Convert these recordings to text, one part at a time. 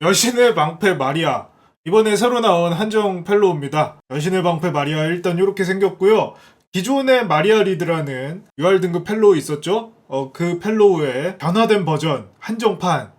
여신의 방패 마리아. 이번에 새로 나온 한정 펠로우입니다. 여신의 방패 마리아 일단 이렇게 생겼고요. 기존의 마리아 리드라는 UR 등급 펠로우 있었죠? 어, 그 펠로우의 변화된 버전, 한정판.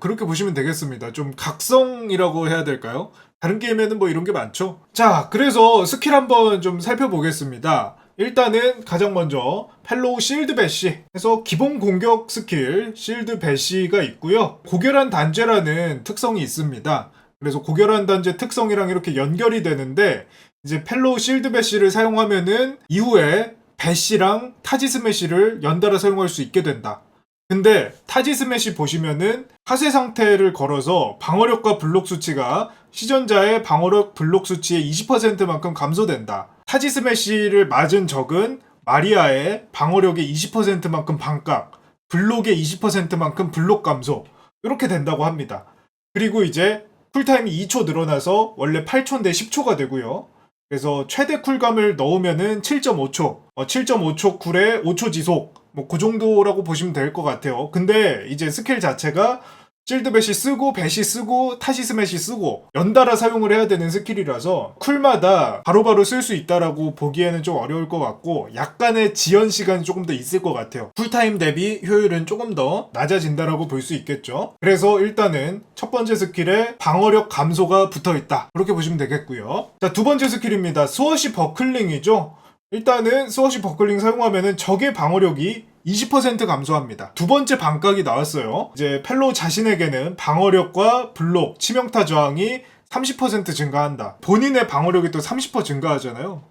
그렇게 보시면 되겠습니다. 좀 각성이라고 해야 될까요? 다른 게임에는 뭐 이런 게 많죠. 자, 그래서 스킬 한번 좀 살펴보겠습니다. 일단은 가장 먼저 펠로우 실드 배시 해서 기본 공격 스킬 실드 배시가 있고요. 고결한 단죄라는 특성이 있습니다. 그래서 고결한 단죄 특성이랑 이렇게 연결이 되는데 이제 펠로우 실드 배시를 사용하면은 이후에 배시랑 타지 스매시를 연달아 사용할 수 있게 된다. 근데 타지 스매시 보시면은 하세 상태를 걸어서 방어력과 블록 수치가 시전자의 방어력 블록 수치의 20%만큼 감소된다. 타지 스매시를 맞은 적은 마리아의 방어력의 20%만큼 반값, 블록의 20%만큼 블록 감소 이렇게 된다고 합니다. 그리고 이제 쿨타임이 2초 늘어나서 원래 8초인데 10초가 되고요. 그래서 최대 쿨감을 넣으면은 7.5초, 어, 7.5초 쿨에 5초 지속, 뭐 그 정도라고 보시면 될 것 같아요. 근데 이제 스킬 자체가 실드 배시 쓰고 배시 쓰고 타시 스매시 쓰고 연달아 사용을 해야 되는 스킬이라서 쿨마다 바로바로 쓸 수 있다라고 보기에는 좀 어려울 것 같고 약간의 지연 시간이 조금 더 있을 것 같아요. 쿨타임 대비 효율은 조금 더 낮아진다라고 볼 수 있겠죠. 그래서 일단은 첫 번째 스킬에 방어력 감소가 붙어 있다. 그렇게 보시면 되겠고요. 자, 두 번째 스킬입니다. 스워시 버클링이죠. 일단은 스워시 버클링 사용하면은 적의 방어력이 20% 감소합니다. 두 번째 반각이 나왔어요. 이제 펠로우 자신에게는 방어력과 블록, 치명타 저항이 30% 증가한다. 본인의 방어력이 또 30% 증가하잖아요.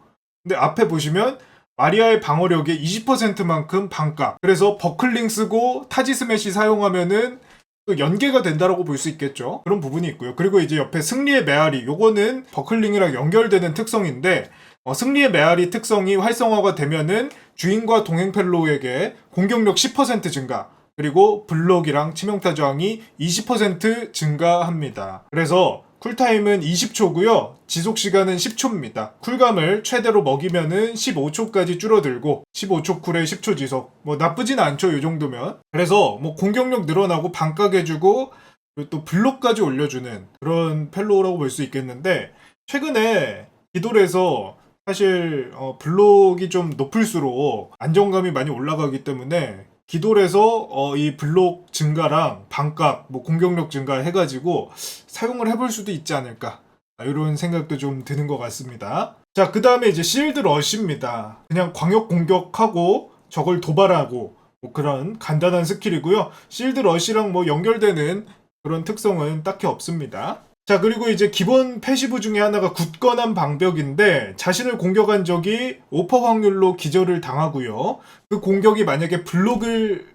근데 앞에 보시면 마리아의 방어력의 20%만큼 반값. 그래서 버클링 쓰고 타지 스매시 사용하면은 또 연계가 된다라고 볼 수 있겠죠. 그런 부분이 있고요. 그리고 이제 옆에 승리의 메아리. 요거는 버클링이랑 연결되는 특성인데 어, 승리의 메아리 특성이 활성화가 되면은 주인과 동행 펠로우에게 공격력 10% 증가, 그리고 블록이랑 치명타 저항이 20% 증가합니다. 그래서 쿨타임은 20초고요. 지속 시간은 10초입니다. 쿨감을 최대로 먹이면은 15초까지 줄어들고 15초 쿨에 10초 지속. 뭐 나쁘진 않죠. 이 정도면. 그래서 뭐 공격력 늘어나고 반각 해 주고 그리고 또 블록까지 올려주는 그런 펠로우라고 볼 수 있겠는데 최근에 기돌에서 사실 어, 블록이 좀 높을수록 안정감이 많이 올라가기 때문에 기돌에서 어, 이 블록 증가랑 반값, 뭐 공격력 증가 해가지고 사용을 해볼 수도 있지 않을까 아, 이런 생각도 좀 드는 것 같습니다. 자, 그 다음에 이제 실드 러시입니다. 그냥 광역 공격하고 저걸 도발하고 뭐 그런 간단한 스킬이고요. 실드 러시랑 뭐 연결되는 그런 특성은 딱히 없습니다. 자, 그리고 이제 기본 패시브 중에 하나가 굳건한 방벽인데 자신을 공격한 적이 5% 확률로 기절을 당하고요. 그 공격이 만약에 블록을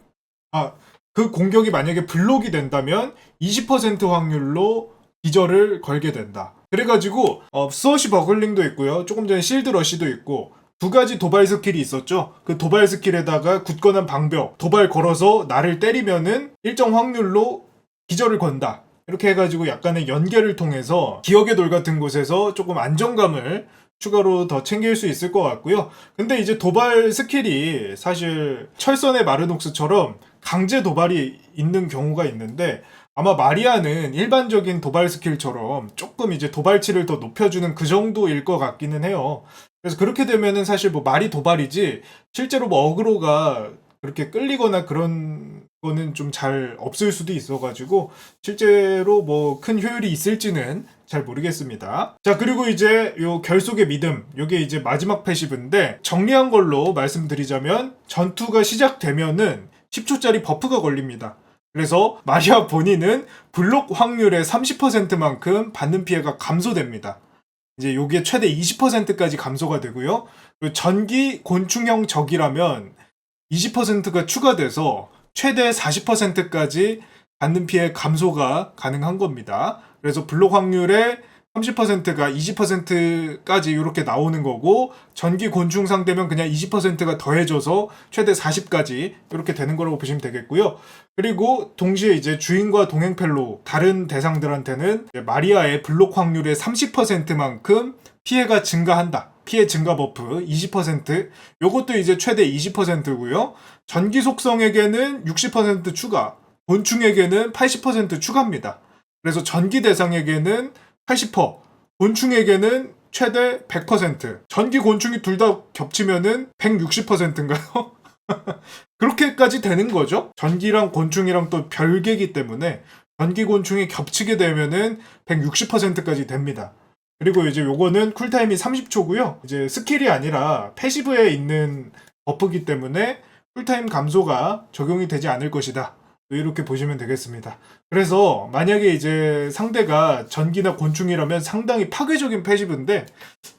아, 그 공격이 만약에 블록이 된다면 20% 확률로 기절을 걸게 된다. 그래가지고 어, 스워시 버글링도 있고요. 조금 전에 실드 러시도 있고 두 가지 도발 스킬이 있었죠. 그 도발 스킬에다가 굳건한 방벽, 도발 걸어서 나를 때리면은 일정 확률로 기절을 건다. 이렇게 해가지고 약간의 연계를 통해서 기억의 돌 같은 곳에서 조금 안정감을 추가로 더 챙길 수 있을 것 같고요. 근데 이제 도발 스킬이 사실 철선의 마르녹스처럼 강제 도발이 있는 경우가 있는데 아마 마리아는 일반적인 도발 스킬처럼 조금 이제 도발치를 더 높여주는 그 정도일 것 같기는 해요. 그래서 그렇게 되면은 사실 뭐 말이 도발이지 실제로 뭐 어그로가 그렇게 끌리거나 그런 거는 좀 잘 없을 수도 있어가지고 실제로 뭐 큰 효율이 있을지는 잘 모르겠습니다. 자 그리고 이제 요 결속의 믿음 요게 이제 마지막 패시브인데 정리한 걸로 말씀드리자면 전투가 시작되면은 10초짜리 버프가 걸립니다. 그래서 마리아 본인은 블록 확률의 30%만큼 받는 피해가 감소됩니다. 이제 요게 최대 20%까지 감소가 되고요. 전기 곤충형 적이라면 20%가 추가돼서 최대 40%까지 받는 피해 감소가 가능한 겁니다. 그래서 블록 확률의 30%가 20%까지 이렇게 나오는 거고 전기 곤충 상대면 그냥 20%가 더해져서 최대 40까지 이렇게 되는 거라고 보시면 되겠고요. 그리고 동시에 이제 주인과 동행 펠로 다른 대상들한테는 마리아의 블록 확률의 30%만큼 피해가 증가한다. 피해 증가 버프 20% 요것도 이제 최대 20%고요. 전기 속성에게는 60% 추가, 곤충에게는 80% 추가입니다. 그래서 전기 대상에게는 80%, 곤충에게는 최대 100%. 전기 곤충이 둘 다 겹치면은 160%인가요? 그렇게까지 되는 거죠. 전기랑 곤충이랑 또 별개기 때문에 전기 곤충이 겹치게 되면은 160%까지 됩니다. 그리고 이제 요거는 쿨타임이 30초고요. 이제 스킬이 아니라 패시브에 있는 버프기 때문에 쿨타임 감소가 적용이 되지 않을 것이다. 이렇게 보시면 되겠습니다. 그래서 만약에 이제 상대가 전기나 곤충이라면 상당히 파괴적인 패시브인데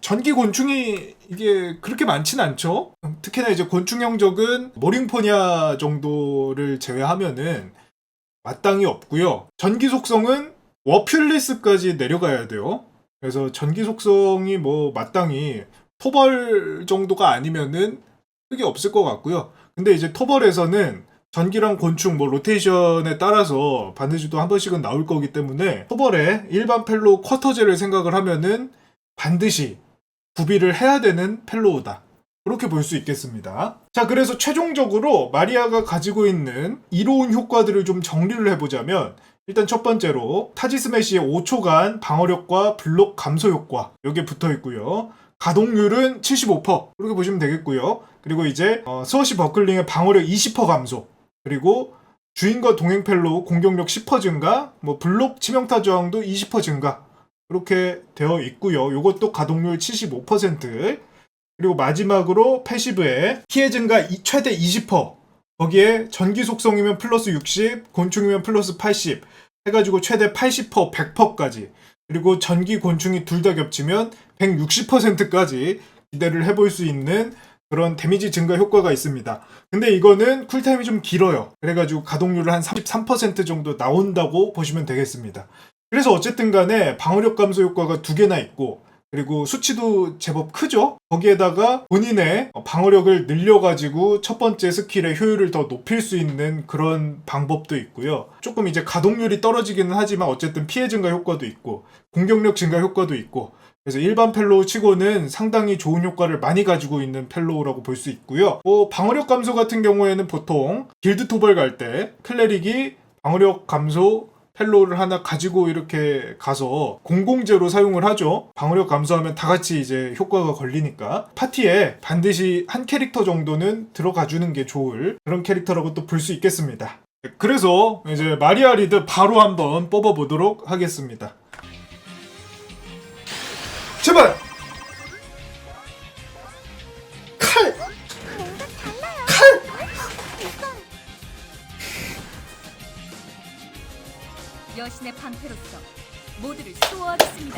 전기 곤충이 이게 그렇게 많진 않죠. 특히나 이제 곤충 형 적은 모링포니아 정도를 제외하면은 마땅히 없고요. 전기 속성은 워퓰리스까지 내려가야 돼요. 그래서 전기 속성이 뭐 마땅히 토벌 정도가 아니면은 크게 없을 것 같고요. 근데 이제 토벌에서는 전기랑 곤충 뭐 로테이션에 따라서 반드시 한 번씩은 나올 거기 때문에 토벌에 일반 펠로 쿼터제를 생각을 하면은 반드시 구비를 해야 되는 펠로우다. 그렇게 볼 수 있겠습니다. 자, 그래서 최종적으로 마리아가 가지고 있는 이로운 효과들을 좀 정리를 해보자면 일단 첫 번째로 타지 스매시의 5초간 방어력과 블록 감소 효과 여기에 붙어 있고요. 가동률은 75% 그렇게 보시면 되겠고요. 그리고 이제 어, 스워시 버클링의 방어력 20% 감소 그리고 주인과 동행 펠로 공격력 10% 증가 뭐 블록 치명타 저항도 20% 증가 그렇게 되어 있고요. 이것도 가동률 75% 그리고 마지막으로 패시브에 피해 증가 이- 최대 20% 거기에 전기 속성이면 플러스 60, 곤충이면 플러스 80 해가지고 최대 80%, 100%까지 그리고 전기 곤충이 둘 다 겹치면 160%까지 기대를 해볼 수 있는 그런 데미지 증가 효과가 있습니다. 근데 이거는 쿨타임이 좀 길어요. 그래가지고 가동률을 한 33% 정도 나온다고 보시면 되겠습니다. 그래서 어쨌든 간에 방어력 감소 효과가 두 개나 있고 그리고 수치도 제법 크죠? 거기에다가 본인의 방어력을 늘려가지고 첫 번째 스킬의 효율을 더 높일 수 있는 그런 방법도 있고요. 조금 이제 가동률이 떨어지기는 하지만 어쨌든 피해 증가 효과도 있고 공격력 증가 효과도 있고 그래서 일반 펠로우 치고는 상당히 좋은 효과를 많이 가지고 있는 펠로우라고 볼 수 있고요. 뭐 방어력 감소 같은 경우에는 보통 길드 토벌 갈 때 클레릭이 방어력 감소 펠로우를 하나 가지고 이렇게 가서 공공재로 사용을 하죠. 방어력 감소하면 다 같이 이제 효과가 걸리니까 파티에 반드시 한 캐릭터 정도는 들어가 주는 게 좋을 그런 캐릭터라고 또 볼 수 있겠습니다. 그래서 이제 마리아 리드 바로 한번 뽑아 보도록 하겠습니다. 여신의 방패로서 모두를 수호하겠습니다.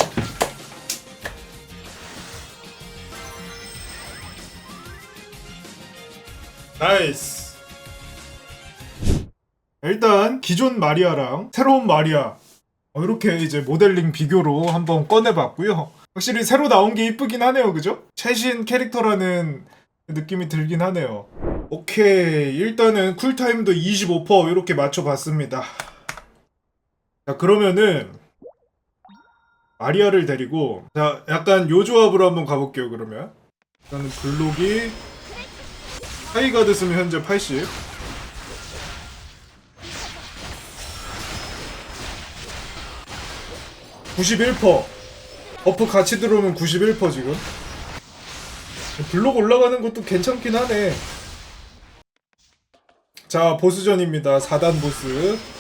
나이스. 일단 기존 마리아랑 새로운 마리아 어, 이렇게 이제 모델링 비교로 한번 꺼내봤고요. 확실히 새로 나온 게 이쁘긴 하네요, 그죠? 최신 캐릭터라는 느낌이 들긴 하네요. 오케이, 일단은 쿨타임도 25% 이렇게 맞춰봤습니다. 자, 그러면은 마리아를 데리고 자, 약간 요 조합으로 한번 가볼게요. 그러면. 일단은 블록이 하이가드 쓰면 현재 80 91% 버프 같이 들어오면 91% 지금. 블록 올라가는 것도 괜찮긴 하네. 자 보스전입니다. 4단 보스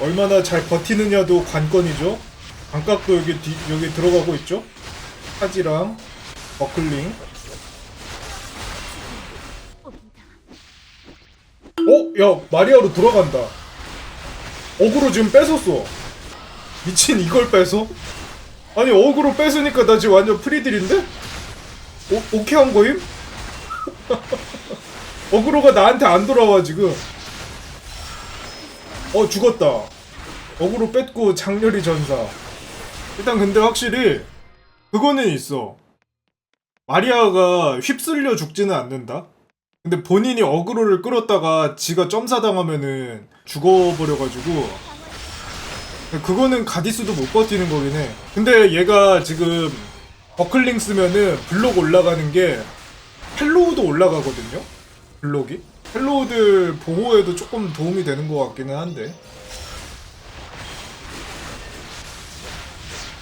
얼마나 잘 버티느냐도 관건이죠 반각도 여기 뒤, 여기 들어가고 있죠 타지랑 버클링 어? 야 마리아로 돌아간다 어그로 지금 뺏었어 미친 이걸 뺏어? 아니 어그로 뺏으니까 나 지금 완전 프리딜인데? 오, 오케이 한 거임? 어그로가 나한테 안 돌아와 지금 어 죽었다. 어그로 뺏고 장렬히 전사. 일단 근데 확실히 그거는 있어. 마리아가 휩쓸려 죽지는 않는다? 근데 본인이 어그로를 끌었다가 지가 점사당하면은 죽어버려가지고 그거는 가디스도 못 버티는 거긴 해. 근데 얘가 지금 버클링 쓰면은 블록 올라가는 게 펠로우도 올라가거든요. 블록이 펠로우들 보호에도 조금 도움이 되는 것 같기는 한데.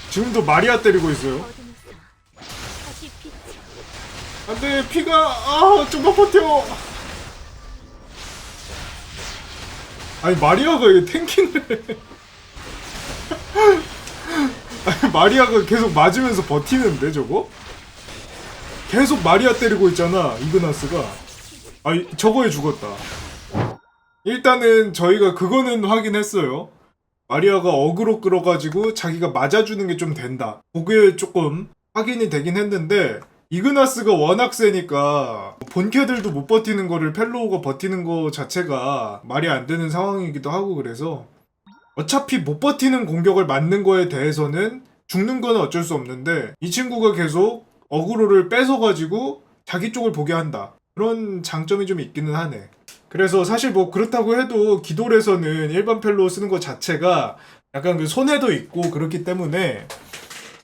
지금도 마리아 때리고 있어요. 안돼 피가 아 좀만 버텨. 아니 마리아가 왜 탱킹을 해? 아니 마리아가 계속 맞으면서 버티는데 저거? 계속 마리아 때리고 있잖아 이그나스가. 아니 저거에 죽었다. 일단은 저희가 그거는 확인했어요. 마리아가 어그로 끌어가지고 자기가 맞아주는 게 좀 된다. 그게 조금 확인이 되긴 했는데 이그나스가 워낙 세니까 본캐들도 못 버티는 거를 펠로우가 버티는 거 자체가 말이 안 되는 상황이기도 하고 그래서 어차피 못 버티는 공격을 맞는 거에 대해서는 죽는 건 어쩔 수 없는데 이 친구가 계속 어그로를 뺏어가지고 자기 쪽을 보게 한다. 그런 장점이 좀 있기는 하네. 그래서 사실 뭐 그렇다고 해도 기돌에서는 일반 펠로우 쓰는 것 자체가 약간 그 손해도 있고 그렇기 때문에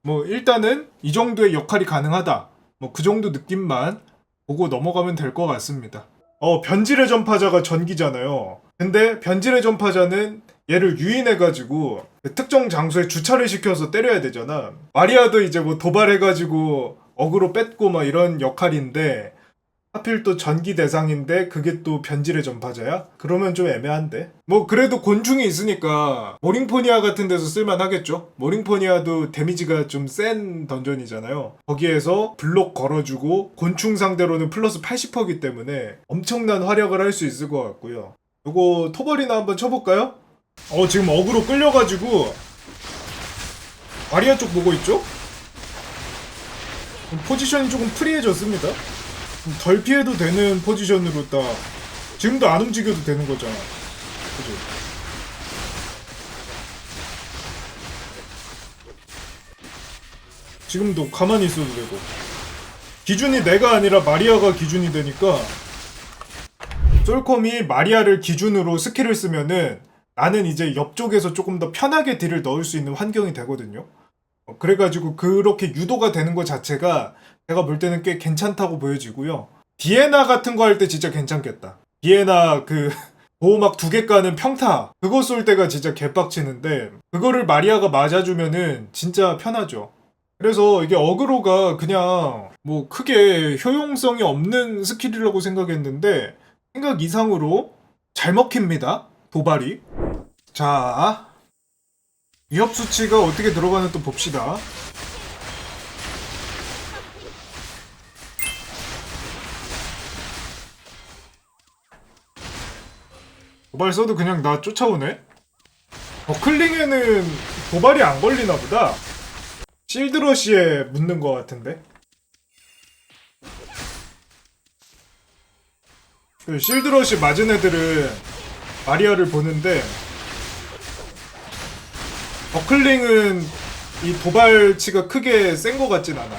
뭐 일단은 이 정도의 역할이 가능하다. 뭐 그 정도 느낌만 보고 넘어가면 될 것 같습니다. 어 변질의 전파자가 전기잖아요. 근데 변질의 전파자는 얘를 유인해가지고 그 특정 장소에 주차를 시켜서 때려야 되잖아. 마리아도 이제 뭐 도발해가지고 어그로 뺏고 막 이런 역할인데 하필 또 전기 대상인데 그게 또 변질의 전파자야? 그러면 좀 애매한데? 뭐 그래도 곤충이 있으니까 모링포니아 같은 데서 쓸만하겠죠? 모링포니아도 데미지가 좀 센 던전이잖아요. 거기에서 블록 걸어주고 곤충 상대로는 플러스 80%기 때문에 엄청난 활약을 할 수 있을 것 같고요. 요거 토벌이나 한번 쳐볼까요? 어 지금 어그로 끌려가지고 마리아 쪽 보고 있죠? 포지션이 조금 프리해졌습니다. 덜 피해도 되는 포지션으로 딱 지금도 안 움직여도 되는 거잖아. 그지? 지금도 가만히 있어도 되고 기준이 내가 아니라 마리아가 기준이 되니까 솔콤이 마리아를 기준으로 스킬을 쓰면은 나는 이제 옆쪽에서 조금 더 편하게 딜을 넣을 수 있는 환경이 되거든요. 어, 그래가지고 그렇게 유도가 되는 것 자체가 제가 볼 때는 꽤 괜찮다고 보여지고요. 비에나 같은 거 할 때 진짜 괜찮겠다. 비에나 그 보호막 두 개 까는 평타 그거 쏠 때가 진짜 개빡치는데 그거를 마리아가 맞아주면은 진짜 편하죠. 그래서 이게 어그로가 그냥 뭐 크게 효용성이 없는 스킬이라고 생각했는데 생각 이상으로 잘 먹힙니다. 도발이. 자 위협 수치가 어떻게 들어가는 또 봅시다. 도발 써도 그냥 나 쫓아오네? 버클링에는 도발이 안 걸리나 보다. 실드러시에 묻는 것 같은데? 그 실드러시 맞은 애들은 마리아를 보는데 버클링은 이 도발치가 크게 센 것 같진 않아.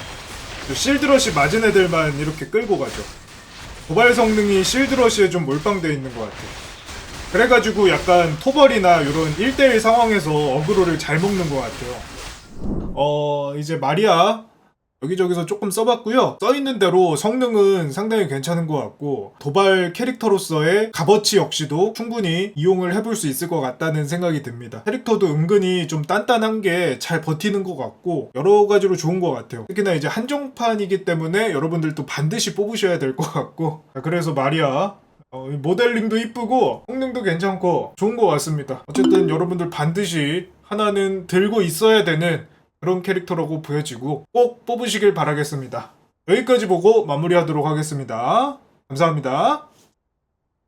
그 실드러시 맞은 애들만 이렇게 끌고 가죠. 도발 성능이 실드러시에 좀 몰빵되어 있는 것 같아. 그래가지고 약간 토벌이나 이런 1대1 상황에서 어그로를 잘 먹는 것 같아요. 어, 이제 마리아 여기저기서 조금 써봤고요. 써있는 대로 성능은 상당히 괜찮은 것 같고 도발 캐릭터로서의 값어치 역시도 충분히 이용을 해볼 수 있을 것 같다는 생각이 듭니다. 캐릭터도 은근히 좀 단단한 게 잘 버티는 것 같고 여러 가지로 좋은 것 같아요. 특히나 이제 한정판이기 때문에 여러분들도 반드시 뽑으셔야 될 것 같고 자, 그래서 마리아 어, 이 모델링도 이쁘고 성능도 괜찮고 좋은 것 같습니다. 어쨌든 여러분들 반드시 하나는 들고 있어야 되는 그런 캐릭터라고 보여지고 꼭 뽑으시길 바라겠습니다. 여기까지 보고 마무리하도록 하겠습니다. 감사합니다.